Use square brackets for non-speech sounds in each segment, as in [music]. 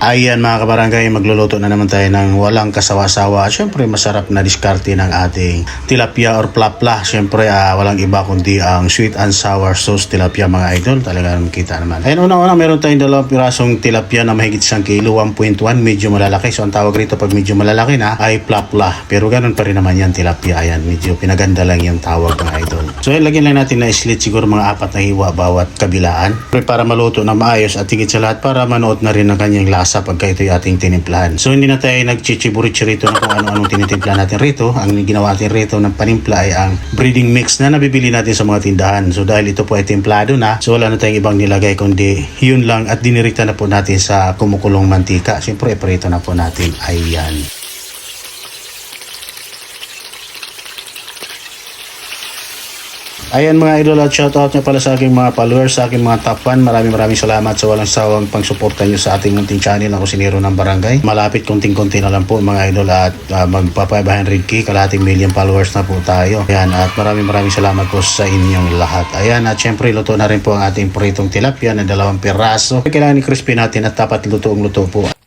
Ayan mga kabarangay, magluluto na naman tayo ng walang kasawa-sawa. Siyempre masarap na diskarte ng ating tilapia or plapla. Siyempre ah, walang iba kundi ang sweet and sour sauce tilapia mga idol. Talagang kita naman. Ayan una-una meron tayong dalawang pirasong tilapia na mahigit isang kilo, 1.1. Medyo malalaki. So ang tawag rito pag medyo malalaki na ay plapla. Pero ganun pa rin naman yan tilapia. Ayan, medyo pinaganda lang yung tawag mga idol. So ayan, lagyan lang natin na slit siguro mga apat na hiwa bawat kabilaan. Siyempre, Para maluto na maayos at higit sa lahat para manood na rin ng kanyang lasa pagka ito yung ating tinimplahan. So hindi na tayo nagchichiburich rito na kung ano-anong tinitimplahan natin rito. Ang ginawa natin rito ng panimpla ay ang breeding mix na nabibili natin sa mga tindahan. So dahil ito po ay templado na, so wala na tayong ibang nilagay kundi yun lang at dinirita na po natin sa kumukulong mantika. Siyempre, prito na po natin. Ayan. Ayan mga idol at shoutout nyo pala sa aking mga followers, sa aking mga top fan. Maraming maraming salamat sa walang sawang pangsuporta nyo sa ating munting channel na Kusinero ng Barangay. Malapit konting-konti na lang po mga idol at uh, magpa 500k, kalating million followers na po tayo. Ayan at maraming maraming salamat po sa inyong lahat. Ayan at syempre luto na rin po ang ating pritong tilapia na dalawang piraso. Kailangan ni crispy natin at dapat lutoong luto po.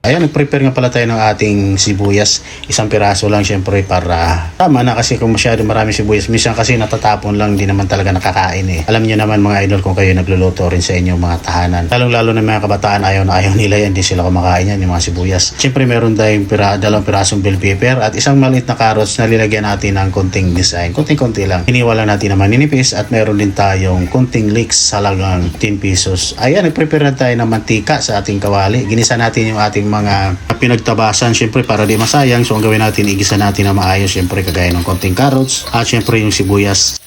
Ayan, nag-prepare nga pala tayo ng ating sibuyas. Isang piraso lang syempre para tama na kasi kung masyado marami sibuyas. Minsan kasi natatapon lang, di naman talaga nakakain eh. Alam niyo naman mga idol kung kayo nagluluto rin sa inyong mga tahanan. Lalong lalo na mga kabataan ayaw na ayaw [laughs] nila yan. Di sila kumakain yan, yung mga sibuyas. Syempre meron tayong pira, dalawang pirasong bell pepper at isang maliit na carrots na nilagyan natin ng konting design. Konting-konti lang. Hiniwa lang natin naman ninipis at meron din tayong konting leeks halagang 10 pesos. Ayan, nag-prepare na tayo ng mantika sa ating kawali. Ginisa natin yung ating mga pinagtabasan syempre para di masayang. So ang gawin natin, igisa natin na maayos syempre kagaya ng konting carrots at syempre yung sibuyas.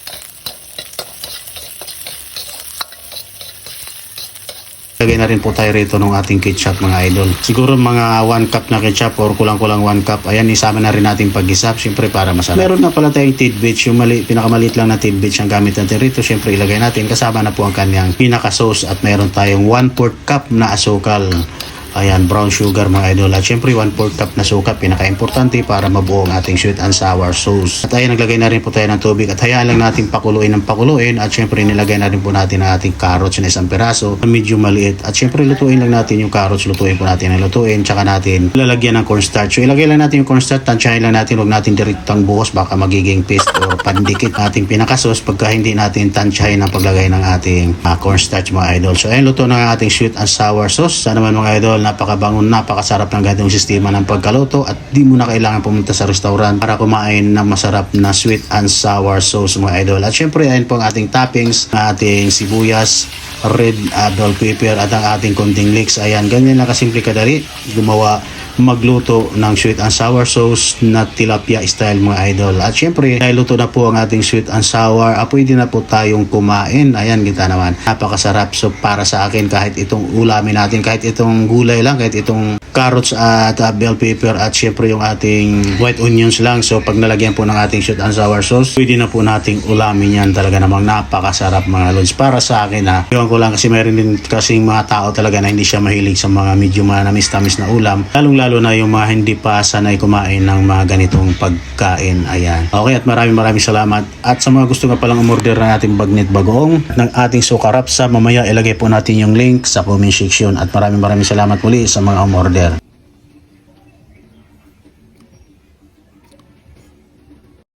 Lagay na rin po tayo rito ng ating ketchup mga idol. Siguro mga 1 cup na ketchup or kulang-kulang 1 cup. Ayan, isama na rin natin pag-isap. Siyempre para masarap. Meron na pala tayong tidbits. Yung mali, pinakamaliit lang na tidbits ang gamit natin rito. Siyempre ilagay natin. Kasama na po ang kanyang pinaka-sauce at meron tayong 1 4 cup na asukal. Ayan, brown sugar mga idol. At syempre, 1 4 cup na suka, pinaka-importante para mabuo ang ating sweet and sour sauce. At ayan, naglagay na rin po tayo ng tubig at hayaan lang natin pakuluin ng pakuluin. At syempre, nilagay na rin po natin ang ating carrots na isang peraso na medyo maliit. At syempre, lutuin lang natin yung carrots, lutuin po natin ang lutuin. Tsaka natin lalagyan ng cornstarch. So, ilagay lang natin yung cornstarch, tansyahin lang natin, huwag natin direktang buhos, baka magiging paste or pandikit ating pinakasos pagka hindi natin tansyahin ang paglagay ng ating uh, cornstarch mga idol. So, ayun, luto na ang ating sweet and sour sauce. Sana naman mga idol, napakabangon, napakasarap ng ganitong sistema ng pagkaluto at di mo na kailangan pumunta sa restaurant para kumain ng masarap na sweet and sour sauce mga idol. At syempre, ayun po ang ating toppings, ang ating sibuyas, red uh, bell pepper at ang ating konting leeks. Ayan, ganyan lang kasimple kadali gumawa magluto ng sweet and sour sauce na tilapia style mga idol. At syempre, dahil luto na po ang ating sweet and sour, ah, pwede na po tayong kumain. Ayan, kita naman. Napakasarap. So, para sa akin, kahit itong ulamin natin, kahit itong gulay lang, kahit itong carrots at uh, bell pepper at syempre yung ating white onions lang. So, pag nalagyan po ng ating sweet and sour sauce, pwede na po nating ulamin yan. Talaga namang napakasarap mga lods. Para sa akin, ha, iwan ko lang kasi meron din kasing mga tao talaga na hindi siya mahilig sa mga medyo manamis-tamis na ulam. Lalong lalo na yung mga hindi pa sanay kumain ng mga ganitong pagkain. Ayan. Okay, at maraming maraming salamat. At sa mga gusto nga palang umorder ng ating bagnet bagoong, ng ating sukarap sa mamaya ilagay po natin yung link sa comment section. At maraming maraming salamat muli sa mga umorder.